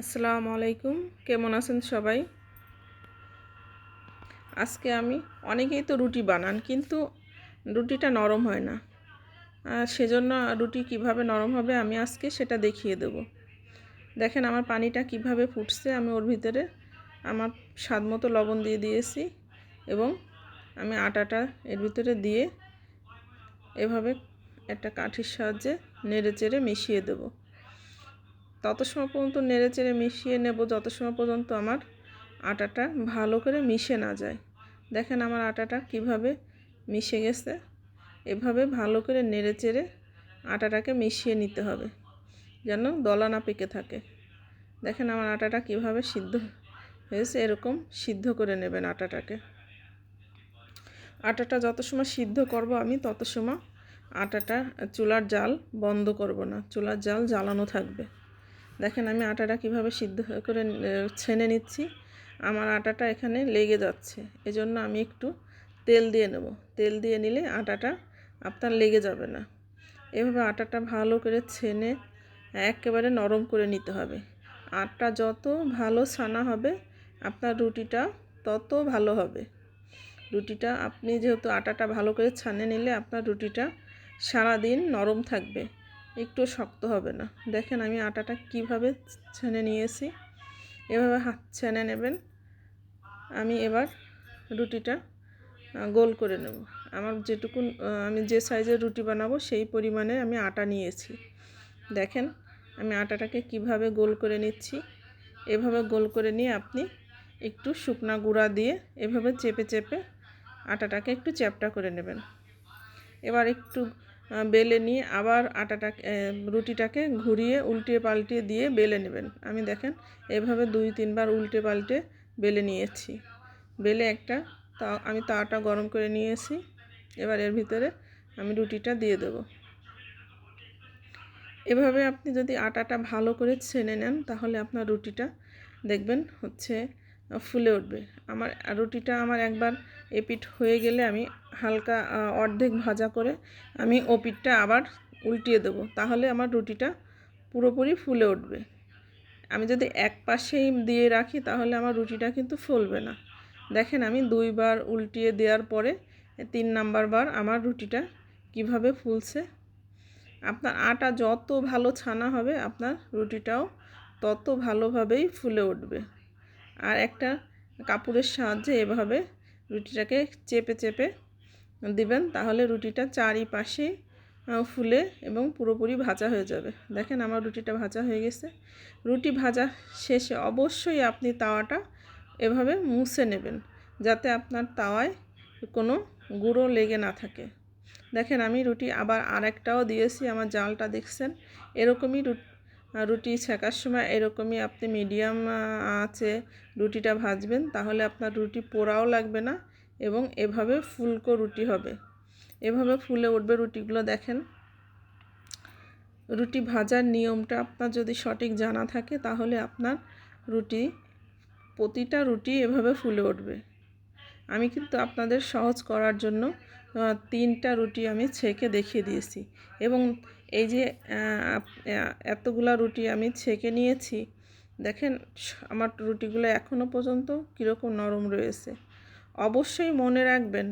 আসসালামু আলাইকুম। কেমন আছেন সবাই? আজকে আমি অনেকেই তো রুটি বানান, কিন্তু রুটিটা নরম হয় না। সেজন্য রুটি কীভাবে নরম হবে আমি আজকে সেটা দেখিয়ে দেব। দেখেন আমার পানিটা কীভাবে ফুটছে, আমি ওর ভিতরে আমার স্বাদ মতো লবণ দিয়ে দিয়েছি এবং আমি আটাটা এর ভিতরে দিয়ে এভাবে একটা কাঠির সাহায্যে নেড়ে চেড়ে মিশিয়ে দেবো। তত সময় পর্যন্ত নেড়ে চেড়ে মিশিয়ে নেব, যত সময় পর্যন্ত আমার আটাটা ভালো করে মিশে না যায়। দেখেন আমার আটাটা কীভাবে মিশে গেছে। এভাবে ভালো করে নেড়ে চেড়ে আটাটাকে মিশিয়ে নিতে হবে, যেন দলা না পেকে থাকে। দেখেন আমার আটাটা কীভাবে সিদ্ধ হয়েছে, এরকম সিদ্ধ করে নেবেন আটাটাকে। আটাটা যত সময় সিদ্ধ করব আমি, তত সময় আটাটা চুলার জাল বন্ধ করব না, চুলার জাল জ্বালানো থাকবে। দেখেন আমি আটাটা কীভাবে সিদ্ধ করে ছেনে নিচ্ছি। আমার আটাটা এখানে লেগে যাচ্ছে। এজন্য আমি একটু তেল দিয়ে নেব। তেল দিয়ে নিলে আটাটা আপনার লেগে যাবে না। এভাবে আটাটা ভালো করে ছেনে একেবারে নরম করে নিতে হবে। আটা যত ভালো ছানা হবে, আপনার রুটিটা তত ভালো হবে। রুটিটা আপনি যেহেতু আটাটা ভালো করে ছানে নিলে আপনার রুটিটা সারাদিন নরম থাকবে। একটু শক্ত হবে না। দেখেন আমি আটাটা কীভাবে ছেনে নিয়েছি। এভাবে হাত ছেনে নেবেন। আমি এবার রুটিটা গোল করে নেব। আমার যেটুকুন আমি যে সাইজের রুটি বানাবো সেই পরিমাণে আমি আটা নিয়েছি। দেখেন আমি আটাটাকে কীভাবে গোল করে নিচ্ছি। এভাবে গোল করে নিয়ে আপনি একটু শুকনা গুঁড়া দিয়ে এভাবে চেপে চেপে আটাটাকে একটু চ্যাপটা করে নেবেন। এবার একটু বেলে নিয়ে আবার আটাটা রুটিটাকে ঘুরিয়ে উল্টিয়ে পাল্টিয়ে দিয়ে বেলে নেবেন। আমি দেখেন এভাবে দুই, তিনবার উল্টে পাল্টে বেলে নিয়েছি। বেলে একটা তা, আমি তাওয়াটা গরম করে নিয়েছি। এবার এর ভিতরে আমি রুটিটা দিয়ে দেব। এভাবে আপনি যদি আটাটা ভালো করে ছেনে নেন, তাহলে আপনার রুটিটা দেখবেন হচ্ছে ফুলে উঠবে। আমার রুটিটা আমার একবার এপিট হয়ে গেলে আমি হালকা অর্ধেক ভাজা করে আমি ও পিঠটা আবার উল্টিয়ে দেবো। তাহলে আমার রুটিটা পুরোপুরি ফুলে উঠবে। আমি যদি এক পাশেই দিয়ে রাখি তাহলে আমার রুটিটা কিন্তু ফুলবে না। দেখেন আমি দুইবার উল্টিয়ে দেওয়ার পরে তিন নাম্বার বার আমার রুটিটা কীভাবে ফুলছে। আপনার আটা যত ভালো ছানা হবে আপনার রুটিটাও তত ভালোভাবেই ফুলে উঠবে। আর একটা কাপড়ের সাহায্যে এভাবে রুটিটাকে চেপে চেপে দিবেন, তাহলে রুটিটা চারিপাশে ফুলে এবং পুরোপুরি ভাজা হয়ে যাবে। দেখেন আমার রুটিটা ভাজা হয়ে গেছে। রুটি ভাজা শেষে অবশ্যই আপনি তাওয়াটা এভাবে মুছে নেবেন, যাতে আপনার তাওয়ায় কোনো গুঁড়ো লেগে না থাকে। দেখেন আমি রুটি আবার আরেকটাও দিয়েছি, আমার জালটা দেখছেন? এরকমই রুটি ছেঁকার সময় এরকমই আপনি মিডিয়াম আছে রুটিটা ভাজবেন, তাহলে আপনার রুটি পোড়াও লাগবে না এবং এভাবে ফুলকো রুটি হবে। এভাবে ফুলে উঠবে রুটিগুলো দেখেন। রুটি ভাজার নিয়মটা আপনার যদি সঠিক জানা থাকে, তাহলে আপনার রুটি, প্রতিটা রুটি এভাবে ফুলে উঠবে। আমি কিন্তু আপনাদের সহজ করার জন্য তিনটা রুটি আমি ছেঁকে দেখিয়ে দিয়েছি এবং এই যে এতগুলা রুটি আমি ছেঁকে নিয়েছি। দেখেন আমার রুটিগুলো এখনও পর্যন্ত কীরকম নরম রয়েছে। অবশ্যই মনে রাখবেন,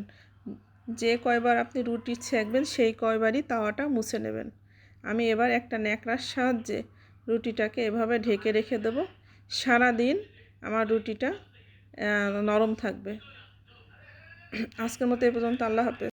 যে কয়বার আপনি রুটি ছেঁকবেন, সেই কয়বারই তাওয়াটা মুছে নেবেন। আমি এবার একটা ন্যাকড়ার সাহায্যে রুটিটাকে এভাবে ঢেকে রেখে দেবো। সারাদিন আমার রুটিটা নরম থাকবে। আজকের মতো এ পর্যন্ত, আল্লাহ হাফেজ।